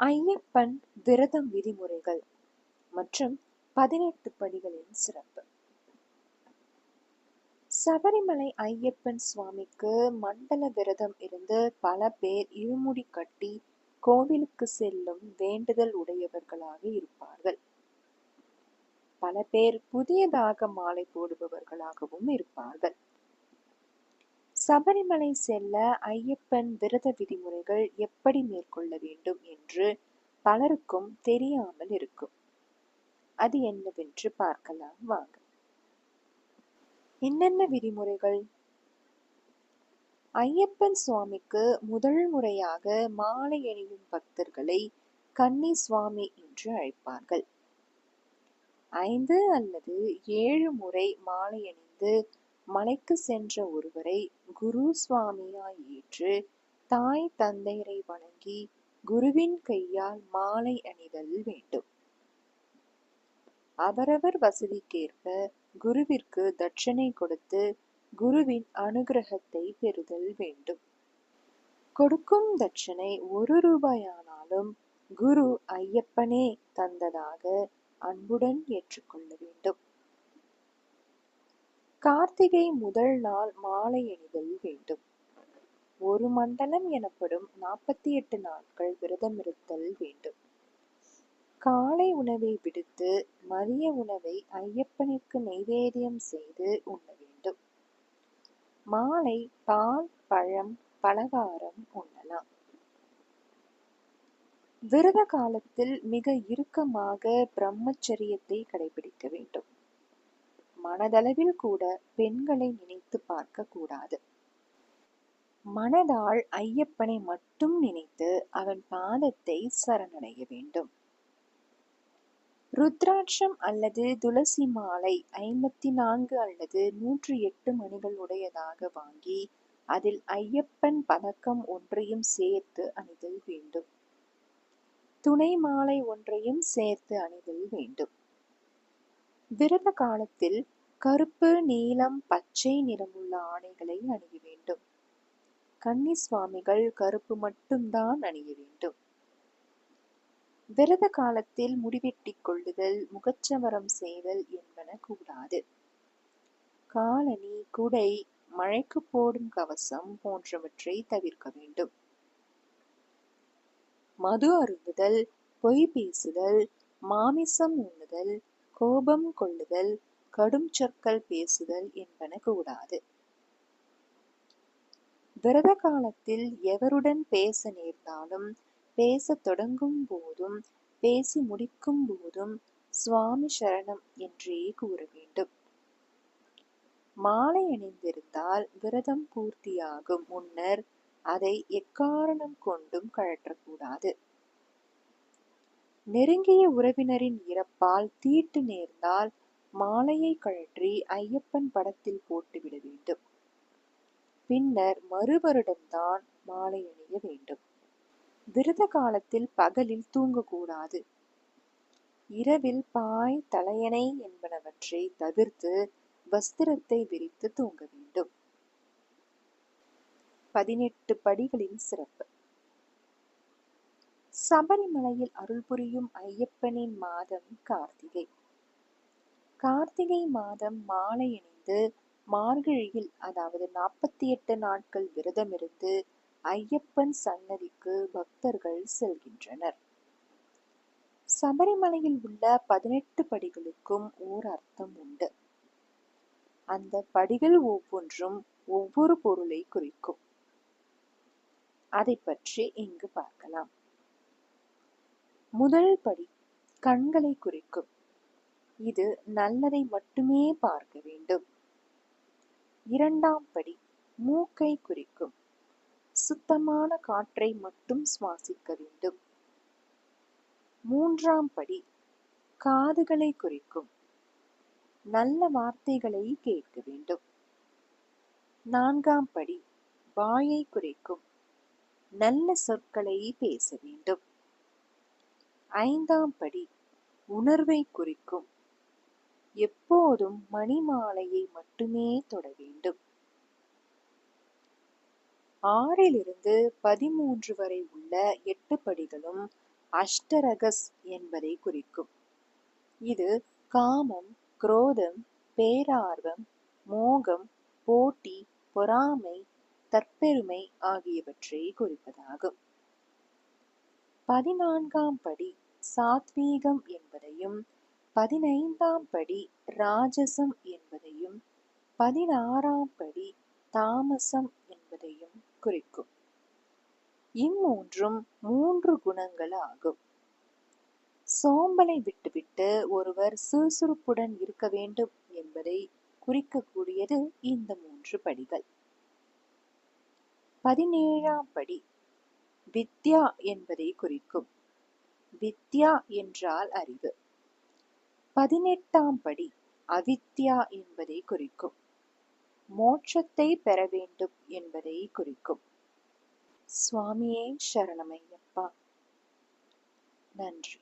ஐயப்பன் விரதம் விதிமுறைகள் மற்றும் பதினெட்டு படிகளின் சிறப்பு. சபரிமலை ஐயப்பன் சுவாமிக்கு மண்டல விரதம் இருந்து பல பேர் இருமுடி கட்டி கோவிலுக்கு செல்லும் வேண்டுதல் உடையவர்களாக இருப்பார்கள். பல பேர் புதியதாக மாலை போடுபவர்களாகவும் இருப்பார்கள். சபரிமலை செல்ல ஐயப்பன் விரத விதிமுறைகள் எப்படி மேற்கொள்ள வேண்டும் என்று பலருக்கும் தெரியாமல் இருக்கும். அது என்னவென்று பார்க்கலாம். வாங்க. என்னென்ன விதிமுறைகள்? ஐயப்பன் சுவாமிக்கு முதல் முறையாக மாலை அணியும் பக்தர்களை கன்னி சுவாமி என்று அழைப்பார்கள். ஐந்து அல்லது ஏழு முறை மாலை அணிந்து மலைக்கு சென்ற ஒருவரை குரு சுவாமியாய் ஏற்று தாய் தந்தையரை வணங்கி குருவின் கையால் மாலை அணிதல் வேண்டும். அவரவர் வசதிக்கேற்ப குருவிற்கு தட்சணை கொடுத்து குருவின் அனுகிரகத்தை பெறுதல் வேண்டும். கொடுக்கும் தட்சணை ஒரு ரூபாயானாலும் குரு ஐயப்பனே தந்ததாக அன்புடன் ஏற்றுக்கொள்ள வேண்டும். கார்த்திகை முதல் நாள் மாலை அணிதல் வேண்டும். ஒரு மண்டலம் எனப்படும் நாற்பத்தி எட்டு நாட்கள் விரதம் இருத்தல் வேண்டும். காலை உணவை விடுத்து மதிய உணவை ஐயப்பனுக்கு நைவேத்தியம் செய்து உண்ண வேண்டும். மாலை பால் பழம் பலகாரம் உண்ணலாம். விரத காலத்தில் மிக இறுக்கமாக பிரம்மச்சரியத்தை கடைபிடிக்க வேண்டும். மனதளவில் கூட பெண்களை நினைத்து பார்க்க கூடாது. மனதால் ஐயப்பனை மட்டும் நினைத்து அவன் பாதத்தை சரணடைய வேண்டும். ருத்ராட்சம் அல்லது துளசி மாலை ஐம்பத்தி நான்கு அல்லது நூற்றி எட்டு மணிகள் உடையதாக வாங்கி அதில் ஐயப்பன் பதக்கம் ஒன்றையும் சேர்த்து அணிதல் வேண்டும். துணை மாலை ஒன்றையும் சேர்த்து அணிதல் வேண்டும். விரத காலத்தில் கருப்பு நீலம் பச்சை நிறமுள்ள ஆடைகளை அணிய வேண்டும். கன்னி சுவாமிகள் கருப்பு மட்டும்தான் அணிய வேண்டும். விரத காலத்தில் முடிவெட்டிக் கொள்ளுதல் முகச்சவரம் செய்தல் என்பன கூடாது. காலணி குடை மழைக்கு போடும் கவசம் போன்றவற்றை தவிர்க்க வேண்டும். மது அருந்துதல் பொய் பேசுதல் மாமிசம் உண்ணுதல் கோபம் கொள்ளுதல் கடும் சொற்கள் பேசுதல் என்பன கூடாது. விரத காலத்தில் எவருடன் பேச நேர்ந்தாலும் பேசத் தொடங்கும் போதும் பேசி முடிக்கும் போதும் சுவாமி சரணம் என்றே கூற வேண்டும். மாலை அணிந்திருந்தால் விரதம் பூர்த்தியாகும் முன்னர் அதை எக்காரணம் கொண்டும் கழற்றக்கூடாது. நெருங்கிய உறவினரின் இறப்பால் தீட்டு நேர்ந்தால் மாலையை கழற்றி ஐயப்பன் படத்தில் போட்டுவிட வேண்டும். பின்னர் மறுவருடம்தான் மாலை அணிய வேண்டும். விரத காலத்தில் பகலில் தூங்கக்கூடாது. இரவில் பாய் தலையணை என்பனவற்றை தவிர்த்து வஸ்திரத்தை விரித்து தூங்க வேண்டும். பதினெட்டு படிகளின் சிறப்பு. சபரிமலையில் அருள் புரியும் ஐயப்பனின் மாதம் கார்த்திகை. கார்த்திகை மாதம் மாலை அணிந்து மார்கழியில் அதாவது நாற்பத்தி எட்டு நாட்கள் விரதமிருந்து ஐயப்பன் சன்னதிக்கு பக்தர்கள் செல்கின்றனர். சபரிமலையில் உள்ள பதினெட்டு படிகளுக்கும் ஓர் அர்த்தம் உண்டு. அந்த படிகள் ஒவ்வொன்றும் ஒவ்வொரு பொருளை குறிக்கும். அதை பற்றி இங்கு பார்க்கலாம். முதல் படி கண்களை குறிக்கும். இது நல்லதை மட்டுமே பார்க்க வேண்டும். இரண்டாம் படி மூக்கை குறிக்கும். சுத்தமான காற்றை மட்டும் சுவாசிக்க வேண்டும். மூன்றாம் படி காதுகளை குறிக்கும். நல்ல வார்த்தைகளை கேட்க வேண்டும். நான்காம் படி வாயை குறிக்கும். நல்ல சொற்களை பேச வேண்டும். ஐந்தாம் படி உணர்வை குறிக்கும். எப்போதும் மணிமாலையை மட்டுமே தொட வேண்டும். ஆறிலிருந்து பதிமூன்று வரை உள்ள எட்டு படிகளும் அஷ்டரகஸ் என்பதை குறிக்கும். இது காமம் குரோதம் பேரார்வம் மோகம் போட்டி பொறாமை தற்பெருமை ஆகியவற்றை குறிப்பதாகும். பதினான்காம் படி சாத்வீகம் என்பதையும் பதினைந்தாம் படி ராஜசம் என்பதையும் பதினாறாம் படி தாமசம் என்பதையும் குறிக்கும். இம்மூன்றும் மூன்று குணங்கள் ஆகும் சோம்பலை விட்டுவிட்டு ஒருவர் சுறுசுறுப்புடன் இருக்க வேண்டும் என்பதை குறிக்கக்கூடியது இந்த மூன்று படிகள். பதினேழாம் படி வித்யா என்பதை குறிக்கும். வித்யா என்றால் அறிவு. பதினெட்டாம் படி அவித்யா என்பதை குறிக்கும். மோட்சத்தை பெற வேண்டும் என்பதை குறிக்கும். சுவாமியே சரணமையப்பா. நன்றி.